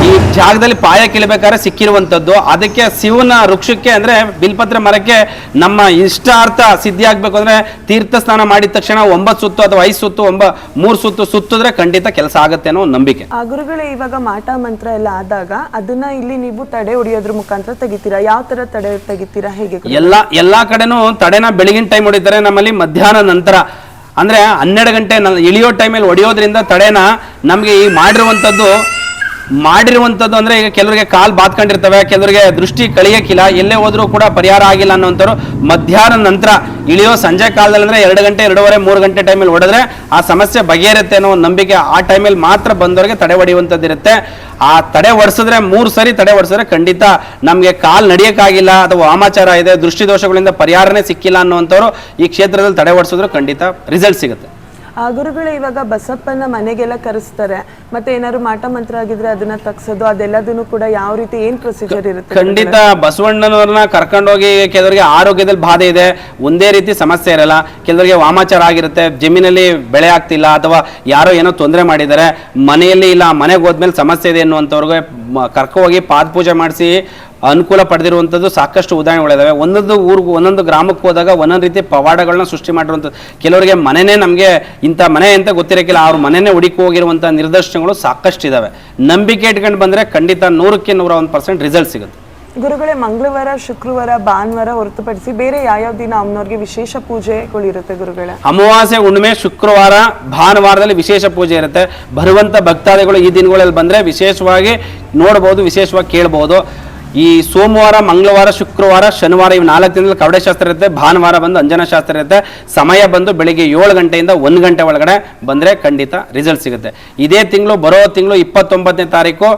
ಈ ಜಾಗದಲ್ಲಿ ಪಾಯ ಕೀಳಬೇಕಾದ್ರೆ ಸಿಕ್ಕಿರುವಂಥದ್ದು ಅದಕ್ಕೆ ಶಿವನ ವೃಕ್ಷಕ್ಕೆ ಅಂದರೆ ಬಿಲ್ಪತ್ರೆ ಮರಕ್ಕೆ ನಮ್ಮ ಇಷ್ಟಾರ್ಥ ಸಿದ್ಧಿ ಆಗಬೇಕು ಅಂದರೆ ತೀರ್ಥ ಸ್ನಾನ ಮಾಡಿದ ತಕ್ಷಣ ಒಂಬತ್ತು ಸುತ್ತು ಅಥವಾ ಐದು ಸುತ್ತು ಒಂಬ ಮೂರು ಸುತ್ತು ಸುತ್ತಿದ್ರೆ ಖಂಡಿತ ಕೆಲಸ ಆಗುತ್ತೆ ಅನ್ನೋ ನಂಬಿಕೆ. ಆ ಗುರುಗಳೇ ಇವಾಗ ಮಾಟ ಮಂತ್ರ ಎಲ್ಲ ಆದಾಗ ಅದನ್ನ ಇಲ್ಲಿ ನೀವು ತಡೆ ಹೊಡಿಯೋದ್ರ ಮುಖಾಂತರ ತೆಗಿತೀರಾ? ಯಾವ ತರ ತಡೆ ತೆಗಿತೀರಾ? ಹೇಗೆ ಎಲ್ಲ ಎಲ್ಲ ಕಡೆನೂ ತಡೆನ ಬೆಳಗಿನ ಟೈಮ್ ಹೊಡಿತಾರೆ ನಮ್ಮಲ್ಲಿ ಮಧ್ಯಾಹ್ನ ನಂತರ. ಅಂದ್ರೆ ಹನ್ನೆರಡು ಗಂಟೆ ಇಳಿಯೋ ಟೈಮಲ್ಲಿ ಹೊಡೆಯೋದ್ರಿಂದ ತಡೆನ ನಮಗೆ ಈ ಮಾಡಿರುವಂಥದ್ದು ಮಾಡಿರುವಂಥದ್ದು ಅಂದ್ರೆ ಈಗ ಕೆಲವರಿಗೆ ಕಾಲು ಬಾತ್ಕೊಂಡಿರ್ತವೆ, ಕೆಲವರಿಗೆ ದೃಷ್ಟಿ ಕಳಿಯೋಕ್ಕಿಲ್ಲ ಎಲ್ಲೇ ಹೋದರೂ ಕೂಡ ಪರಿಹಾರ ಆಗಿಲ್ಲ ಅನ್ನೋಂಥವ್ರು ಮಧ್ಯಾಹ್ನ ನಂತರ ಇಳಿಯೋ ಸಂಜೆ ಕಾಲದಲ್ಲಿ ಅಂದ್ರೆ ಎರಡು ಗಂಟೆ, ಎರಡೂವರೆ, ಮೂರು ಗಂಟೆ ಟೈಮಲ್ಲಿ ಹೊಡೆದ್ರೆ ಆ ಸಮಸ್ಯೆ ಬಗೆಹರುತ್ತೆ ಅನ್ನೋ ನಂಬಿಕೆ ಆ ಟೈಮಲ್ಲಿ ಮಾತ್ರ ಬಂದವರಿಗೆ ತಡೆ ಹೊಡೆಯುವಂಥದ್ದು ಇರುತ್ತೆ ಆ ತಡೆ ಹೊಡೆಸಿದ್ರೆ ಮೂರು ಸರಿ ತಡೆ ಹೊಡೆಸಿದ್ರೆ ಖಂಡಿತ ನಮಗೆ ಕಾಲ್ ನಡೆಯೋಕ್ಕಾಗಿಲ್ಲ ಅಥವಾ ವಾಮಾಚಾರ ಇದೆ ದೃಷ್ಟಿದೋಷಗಳಿಂದ ಪರಿಹಾರನೇ ಸಿಕ್ಕಿಲ್ಲ ಅನ್ನುವಂಥವ್ರು ಈ ಕ್ಷೇತ್ರದಲ್ಲಿ ತಡೆ ಹೊಡೆಸಿದ್ರು ಖಂಡಿತ ರಿಸಲ್ಟ್ ಸಿಗುತ್ತೆ. ಗುರುಗಳೇ ಇವಾಗ ಬಸಪ್ಪನ ಮನೆಗೆಲ್ಲ ಕರೆಸ್ತಾರೆ. ಮತ್ತೆ ಏನಾದ್ರು ಮಾಟ ಮಂತ್ರ ಆಗಿದ್ರೆ ಅದನ್ನ ತಗ್ಸೋದು ಅದೆಲ್ಲದನ್ನು ಕೂಡ ಯಾವ ರೀತಿ ಏನ್ ಪ್ರೊಸೀಜರ್ ಇರುತ್ತೆ ಖಂಡಿತ ಬಸವಣ್ಣನವ್ರನ್ನ ಕರ್ಕೊಂಡೋಗಿ ಕೆಲವರಿಗೆ ಆರೋಗ್ಯದಲ್ಲಿ ಬಾಧೆ ಇದೆ. ಒಂದೇ ರೀತಿ ಸಮಸ್ಯೆ ಇರಲ್ಲ. ಕೆಲವರಿಗೆ ವಾಮಾಚಾರ ಆಗಿರುತ್ತೆ. ಜಮೀನಲ್ಲಿ ಬೆಳೆ ಆಗ್ತಿಲ್ಲ ಅಥವಾ ಯಾರೋ ಏನೋ ತೊಂದರೆ ಮಾಡಿದ್ದಾರೆ. ಮನೆಯಲ್ಲಿ ಇಲ್ಲ ಮನೆಗೆ ಹೋದ್ಮೇಲೆ ಸಮಸ್ಯೆ ಇದೆ ಅನ್ನುವಂಥವ್ರಿಗೆ ಕರ್ಕೋ ಕರ್ಕೊ ಹೋಗಿ ಪಾದ ಪೂಜೆ ಮಾಡಿಸಿ ಅನುಕೂಲ ಪಡೆದಿರುವಂಥದ್ದು ಸಾಕಷ್ಟು ಉದಾಹರಣೆಗಳಿದ್ದಾವೆ ಒಂದೊಂದು ಊರಿಗೂ ಒಂದೊಂದು ಗ್ರಾಮಕ್ಕೆ ಹೋದಾಗ ಒಂದೊಂದು ರೀತಿ ಪವಾಡಗಳನ್ನ ಸೃಷ್ಟಿ ಮಾಡಿರುವಂಥದ್ದು. ಕೆಲವರಿಗೆ ಮನೆನೇ ನಮಗೆ ಇಂಥ ಮನೆ ಅಂತ ಗೊತ್ತಿರೋಕ್ಕಿಲ್ಲ ಅವ್ರ ಮನೆನೇ ಹುಡುಕಿ ಹೋಗಿರುವಂಥ ಸಾಕಷ್ಟು ಇದ್ದಾವೆ ನಂಬಿಕೆ ಇಟ್ಕೊಂಡು ಬಂದರೆ ಖಂಡಿತ ನೂರಕ್ಕೆ ನೂರ ಒಂದು ಪರ್ಸೆಂಟ್ ರಿಸಲ್ಟ್ ಸಿಗುತ್ತೆ. ಗುರುಗಳೇ ಮಂಗಳವಾರ ಶುಕ್ರವಾರ ಭಾನುವಾರ ಹೊರತುಪಡಿಸಿ ಬೇರೆ ಯಾವ್ಯಾವ ದಿನ ಅಮ್ಮನವ್ರಿಗೆ ವಿಶೇಷ ಪೂಜೆಗಳಿರುತ್ತೆ ಗುರುಗಳೇ? ಅಮಾವಾಸ್ಯೆ ಹುಣ್ಣಿಮೆ ಶುಕ್ರವಾರ ಭಾನುವಾರದಲ್ಲಿ ವಿಶೇಷ ಪೂಜೆ ಇರುತ್ತೆ. ಬರುವಂತ ಭಕ್ತಾದಿಗಳು ಈ ದಿನಗಳಲ್ಲಿ ಬಂದ್ರೆ ವಿಶೇಷವಾಗಿ ನೋಡ್ಬೋದು ವಿಶೇಷವಾಗಿ ಕೇಳ್ಬೋದು. ಈ ಸೋಮವಾರ, ಮಂಗಳವಾರ, ಶುಕ್ರವಾರ, ಶನಿವಾರ ಇವು ನಾಲ್ಕು ದಿನದಲ್ಲಿ ಕವಡೆ ಶಾಸ್ತ್ರ ಇರುತ್ತೆ, ಭಾನುವಾರ ಬಂದು ಅಂಜನ ಶಾಸ್ತ್ರ ಇರುತ್ತೆ, ಸಮಯ ಬಂದು ಬೆಳಿಗ್ಗೆ ಏಳು ಗಂಟೆಯಿಂದ ಒಂದು ಗಂಟೆ ಒಳಗಡೆ ಬಂದರೆ ಖಂಡಿತ ರಿಸಲ್ಟ್ ಸಿಗುತ್ತೆ. ಇದೇ ತಿಂಗಳು, ಬರೋ ತಿಂಗಳು ಇಪ್ಪತ್ತೊಂಬತ್ತನೇ ತಾರೀಕು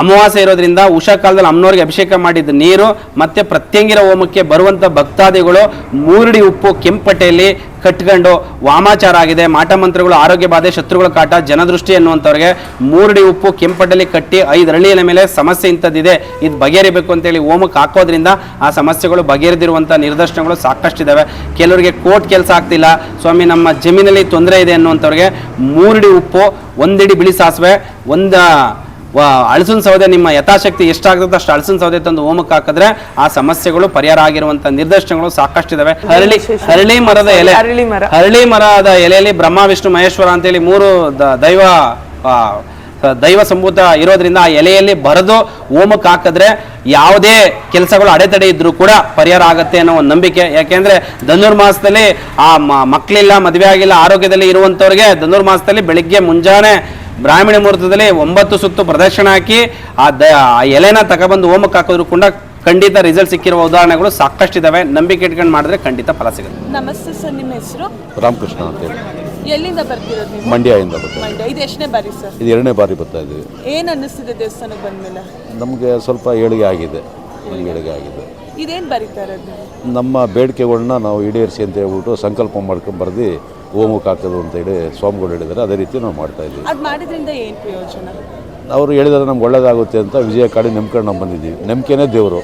ಅಮಾವಾಸ್ಯೆ ಇರೋದ್ರಿಂದ ಉಷಾ ಕಾಲದಲ್ಲಿ ಅಮ್ಮನವ್ರಿಗೆ ಅಭಿಷೇಕ ಮಾಡಿದ ನೀರು, ಮತ್ತೆ ಪ್ರತ್ಯಂಗಿರ ಹೋಮಕ್ಕೆ ಬರುವಂಥ ಭಕ್ತಾದಿಗಳು ಮೂರಡಿ ಉಪ್ಪು ಕೆಂಪಟ್ಟೆಯಲ್ಲಿ ಕಟ್ಕೊಂಡು ವಾಮಾಚಾರ ಆಗಿದೆ. ಮಾಟ ಮಂತ್ರಗಳು, ಆರೋಗ್ಯ ಬಾಧೆ, ಶತ್ರುಗಳ ಕಾಟ, ಜನದೃಷ್ಟಿ ಅನ್ನುವಂಥವ್ರಿಗೆ ಮೂರಡಿ ಉಪ್ಪು ಕೆಂಪಟ್ಟಲ್ಲಿ ಕಟ್ಟಿ ಐದು ಹಳ್ಳಿಯ ಮೇಲೆ ಸಮಸ್ಯೆ ಇಂಥದ್ದಿದೆ. ಇದು ಬಗೆಹರಿಬೇಕು ಅಂತೇಳಿ ಹೋಮಕ್ಕೆ ಹಾಕೋದ್ರಿಂದ ಆ ಸಮಸ್ಯೆಗಳು ಬಗೆಹರಿದಿರುವಂಥ ನಿದರ್ಶನಗಳು ಸಾಕಷ್ಟಿದ್ದಾವೆ ಕೆಲವರಿಗೆ ಕೋರ್ಟ್ ಕೆಲಸ ಆಗ್ತಿಲ್ಲ. ಸ್ವಾಮಿ, ನಮ್ಮ ಜಮೀನಲ್ಲಿ ತೊಂದರೆ ಇದೆ ಅನ್ನುವಂಥವ್ರಿಗೆ ಮೂರಡಿ ಉಪ್ಪು, ಒಂದಿಡಿ ಬಿಳಿ ಸಾಸಿವೆ, ಒಂದು ಅಳಸಿನ ಸೌದೆ ನಿಮ್ಮ ಯಥಾಶಕ್ತಿ ಎಷ್ಟಾಗುತ್ತೆ ಅಷ್ಟು ಅಳಸನ್ ಸೌದೆ ತಂದು ಹೋಮಕ್ಕೆ ಹಾಕಿದ್ರೆ ಆ ಸಮಸ್ಯೆಗಳು ಪರಿಹಾರ ಆಗಿರುವಂತಹ ನಿದರ್ಶನಗಳು ಸಾಕಷ್ಟಿದಾವೆ ಹರಳಿ ಹರಳಿ ಮರದ ಎಲೆ ಅರಳಿ ಮರ. ಹರಳಿ ಮರದ ಎಲೆಯಲ್ಲಿ ಬ್ರಹ್ಮ ವಿಷ್ಣು ಮಹೇಶ್ವರ ಅಂತೇಳಿ ಮೂರು ದ- ದೈವ ದೈವ ಸಂಭೂತ ಇರೋದ್ರಿಂದ ಆ ಎಲೆಯಲ್ಲಿ ಬರೆದು ಹೋಮಕ್ಕೆ ಹಾಕಿದ್ರೆ ಯಾವುದೇ ಕೆಲಸಗಳು ಅಡೆತಡೆ ಇದ್ರೂ ಕೂಡ ಪರಿಹಾರ ಆಗುತ್ತೆ ಅನ್ನೋ ಒಂದು ನಂಬಿಕೆ ಯಾಕೆಂದ್ರೆ ಧನುರ್ಮಾಸದಲ್ಲಿ ಆ ಮಕ್ಕಳಿಲ್ಲ ಮದುವೆ ಆಗಿಲ್ಲ ಆರೋಗ್ಯದಲ್ಲಿ ಇರುವಂತವ್ರಿಗೆ ಧನುರ್ಮಾಸದಲ್ಲಿ ಬೆಳಿಗ್ಗೆ ಮುಂಜಾನೆ ಬ್ರಾಹ್ಮಣ ಮುಹೂರ್ತದಲ್ಲಿ ಒಂಬತ್ತು ಸುತ್ತು ಪ್ರದರ್ಶನ ಹಾಕಿ ಆ ದ ಆ ಎಲೆನ ತಗೊಬಂದು ಹೋಮಕ್ಕೆ ಹಾಕಿದ್ರು ಕೂಡ ಖಂಡಿತ ರಿಸಲ್ಟ್ ಸಿಕ್ಕಿರುವ ಉದಾಹರಣೆಗಳು ಸಾಕಷ್ಟಿದಾವೆ. ನಂಬಿಕೆ ಇಟ್ಕೊಂಡು ಮಾಡಿದ್ರೆ ಖಂಡಿತ ಫಲ ಸಿಗುತ್ತೆ. ನಮಸ್ತೆ ಸರ್ ನಿಮ್ಮ ಹೆಸರು? ರಾಮಕೃಷ್ಣ ಅಂತೇಳಿ ಎಲ್ಲಿಂದ ಬರ್ತಿರೋದು ನೀವು? ಮಂಡ್ಯದಿಂದ ಬರ್ತಾ ಮಂಡ್ಯ. ಇದು ಎಷ್ಟನೇ ಬಾರಿ ಸರ್? ಇದು ಎರಡನೇ ಬಾರಿ ಬರ್ತಾ ಇದ್ದೀವಿ ಏನ್ ಅನ್ನಿಸ್ತಿದೆ ದೇವಸ್ಥಾನಕ್ಕೆ ಬಂದ್ಮೇಲೆ? ನಮಗೆ ಸ್ವಲ್ಪ ಏಳಿಗೆ ಆಗಿದೆ. ನಮ್ಗೆ ಏಳಿಗೆ ಆಗಿದೆ. ಇದೇನ್ ಬರೀತಾ ಇರೋದು? ನಮ್ಮ ಬೇಡಿಕೆಗಳನ್ನ ನಾವು ಈಡೇರಿಸಿ ಅಂತ ಹೇಳ್ಬಿಟ್ಟು ಸಂಕಲ್ಪ ಮಾಡ್ಕೊಂಡು ಬರ್ದು ಹೋಮಕ್ಕೆ ಹಾಕೋದು ಅಂತೇಳಿ ಸ್ವಾಮಿಗಳು ಹೇಳಿದ್ದಾರೆ. ಅದೇ ರೀತಿ ನಾವು ಮಾಡ್ತಾ ಇದ್ದೀವಿ. ಅದು ಮಾಡಿದ್ರಿಂದ ಏನು ಪ್ರಯೋಜನ? ಅವರು ಹೇಳಿದರೆ ನಮ್ಗೆ ಒಳ್ಳೇದಾಗುತ್ತೆ ಅಂತ ವಿಜಯ ಕಾಡಿ ನಂಬ್ಕೊಂಡು ನಾವು ಬಂದಿದ್ದೀವಿ. ನಂಬಿಕೆನೇ ದೇವರು.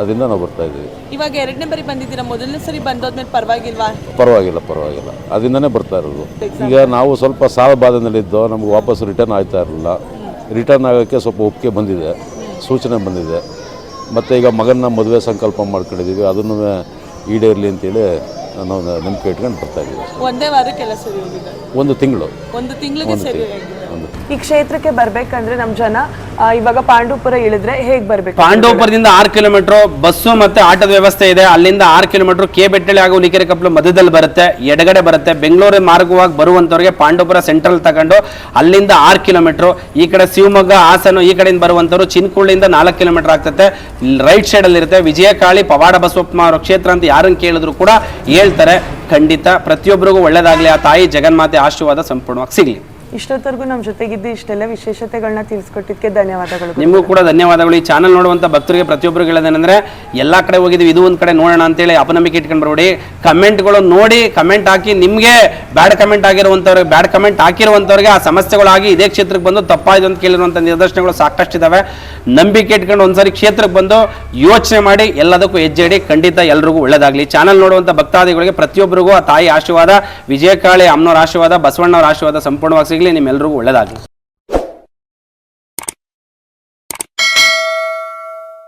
ಅದರಿಂದ ನಾವು ಬರ್ತಾ ಇದ್ದೀವಿ. ಇವಾಗ ಎರಡನೇ ಬಾರಿ ಬಂದಿದ್ದೀರಾ? ಮೊದಲನೇ ಸರಿ ಬಂದೋದ್ಮೇಲೆ ಪರವಾಗಿಲ್ವಾ? ಪರವಾಗಿಲ್ಲ ಪರವಾಗಿಲ್ಲ. ಅದರಿಂದನೇ ಬರ್ತಾ ಇರೋದು. ಈಗ ನಾವು ಸ್ವಲ್ಪ ಸಾಲ ಬಾಧೆನಲ್ಲಿದ್ದೋ ನಮ್ಗೆ ವಾಪಸ್ ರಿಟರ್ನ್ ಆಯ್ತಾ ಇರಲಿಲ್ಲ. ರಿಟರ್ನ್ ಆಗೋಕ್ಕೆ ಸ್ವಲ್ಪ ಒಪ್ಪಿಗೆ ಬಂದಿದೆ. ಸೂಚನೆ ಬಂದಿದೆ. ಮತ್ತು ಈಗ ಮಗನ ಮದುವೆ ಸಂಕಲ್ಪ ಮಾಡ್ಕೊಂಡಿದ್ದೀವಿ. ಅದನ್ನು ಈಡೇರಲಿ ಅಂತೇಳಿ ನಾವು ನಂಬಿಕೆ ಇಟ್ಕೊಂಡು ಬರ್ತಾ ಇದ್ದೀವಿ ಒಂದೇ ವಾರಕ್ಕೆಲ್ಲ ಸರಿ ಹೋಗಿದೆ. ಒಂದು ತಿಂಗಳು. ಒಂದು ತಿಂಗಳಿಗೆ ಸರಿ ಒಂದು. ಈ ಕ್ಷೇತ್ರಕ್ಕೆ ಬರ್ಬೇಕಂದ್ರೆ ನಮ್ ಜನ ಆ, ಇವಾಗ ಪಾಂಡವಪುರ ಇಳಿದ್ರೆ ಹೇಗ್ ಬರ್ಬೇಕು? ಪಾಂಡವಪುರದಿಂದ ಆರು ಕಿಲೋಮೀಟರ್ ಬಸ್ಸು ಮತ್ತೆ ಆಟೋದ ವ್ಯವಸ್ಥೆ ಇದೆ. ಅಲ್ಲಿಂದ ಆರು ಕಿಲೋಮೀಟರ್ ಕೆ ಬೆಟ್ಟಳ್ಳಿ ಹಾಗೂ ಉಲಿಕೆರೆ ಕಪ್ಪಲು ಮಧ್ಯದಲ್ಲಿ ಬರುತ್ತೆ ಎಡಗಡೆ ಬರುತ್ತೆ. ಬೆಂಗಳೂರು ಮಾರ್ಗವಾಗಿ ಬರುವಂತವ್ರಿಗೆ ಪಾಂಡವಪುರ ಸೆಂಟ್ರಲ್ ತಗೊಂಡು ಅಲ್ಲಿಂದ ಆರು ಕಿಲೋಮೀಟರ್. ಈ ಕಡೆ ಶಿವಮೊಗ್ಗ ಹಾಸನ ಈ ಕಡೆಯಿಂದ ಬರುವಂತವ್ರು ಚಿನ್ಕುಳ್ಳಿಯಿಂದ ನಾಲ್ಕು ಕಿಲೋಮೀಟರ್ ಆಗ್ತದೆ ರೈಟ್ ಸೈಡ್ ಅಲ್ಲಿ ಇರುತ್ತೆ. ವಿಜಯಕಾಳಿ ಪವಾಡ ಬಸವಪ್ಪ ಅವರ ಕ್ಷೇತ್ರ ಅಂತ ಯಾರನ್ನ ಕೇಳಿದ್ರು ಕೂಡ ಹೇಳ್ತಾರೆ. ಖಂಡಿತ ಪ್ರತಿಯೊಬ್ಬರಿಗೂ ಒಳ್ಳೇದಾಗ್ಲಿ. ಆ ತಾಯಿ ಜಗನ್ಮಾತೆ ಆಶೀರ್ವಾದ ಸಂಪೂರ್ಣವಾಗಿ ಸಿಗ್ಲಿ. ಇಷ್ಟೊತ್ತವರೆಗೂ ನಮ್ಮ ಜೊತೆಗಿದ್ದು ಇಷ್ಟೆಲ್ಲ ವಿಶೇಷತೆಗಳನ್ನ ತಿಳಿಸ್ಕೊಟ್ಟಿದ್ದಕ್ಕೆ ಧನ್ಯವಾದಗಳು ನಿಮಗೂ ಕೂಡ ಧನ್ಯವಾದಗಳು. ಈ ಚಾನಲ್ ನೋಡುವಂತ ಭಕ್ತರಿಗೆ ಪ್ರತಿಯೊಬ್ಬರಿಗೆ ಹೇಳೋದೇನೆಂದ್ರೆ, ಎಲ್ಲಾ ಕಡೆ ಹೋಗಿದ್ವಿ ಇದು ಒಂದು ಕಡೆ ನೋಡೋಣ ಅಂತೇಳಿ ಅಪನಂಬಿಕೆ ಇಟ್ಕೊಂಡು ಬರ್ಬೇಡಿ. ಕಮೆಂಟ್ಗಳು ನೋಡಿ ಕಮೆಂಟ್ ಹಾಕಿ, ನಿಮ್ಗೆ ಬ್ಯಾಡ್ ಕಮೆಂಟ್ ಆಗಿರುವಂಥವ್ರಿಗೆ ಬ್ಯಾಡ್ ಕಮೆಂಟ್ ಹಾಕಿರುವಂಥವ್ರಿಗೆ ಆ ಸಮಸ್ಯೆಗಳಾಗಿ ಇದೇ ಕ್ಷೇತ್ರಕ್ಕೆ ಬಂದು ತಪ್ಪಾಯ್ತು ಅಂತ ಕೇಳಿರುವಂತ ನಿದರ್ಶನಗಳು ಇದ್ದಾವೆ ನಂಬಿಕೆ ಇಟ್ಕೊಂಡು ಒಂದ್ಸರಿ ಕ್ಷೇತ್ರಕ್ಕೆ ಬಂದು ಯೋಚನೆ ಮಾಡಿ, ಎಲ್ಲದಕ್ಕೂ ಹೆಜ್ಜೆ ಇಡಿ ಖಂಡಿತ ಎಲ್ರಿಗೂ ಒಳ್ಳೇದಾಗ್ಲಿ. ಚಾನಲ್ ನೋಡುವಂತ ಭಕ್ತಾದಿಗಳಿಗೆ ಪ್ರತಿಯೊಬ್ಬರಿಗೂ ಆ ತಾಯಿ ಆಶೀರ್ವಾದ, ವಿಜಯಕಾಳಿ ಅಮ್ಮನವರ ಆಶೀರ್ವಾದ, ಬಸವಣ್ಣವ್ರ ಆಶೀರ್ವಾದ ಸಂಪೂರ್ಣವಾಗಿ ನಿಮ್ಮೆಲ್ರಿಗೂ ಒಳ್ಳೇದಾಗ್ಲಿ.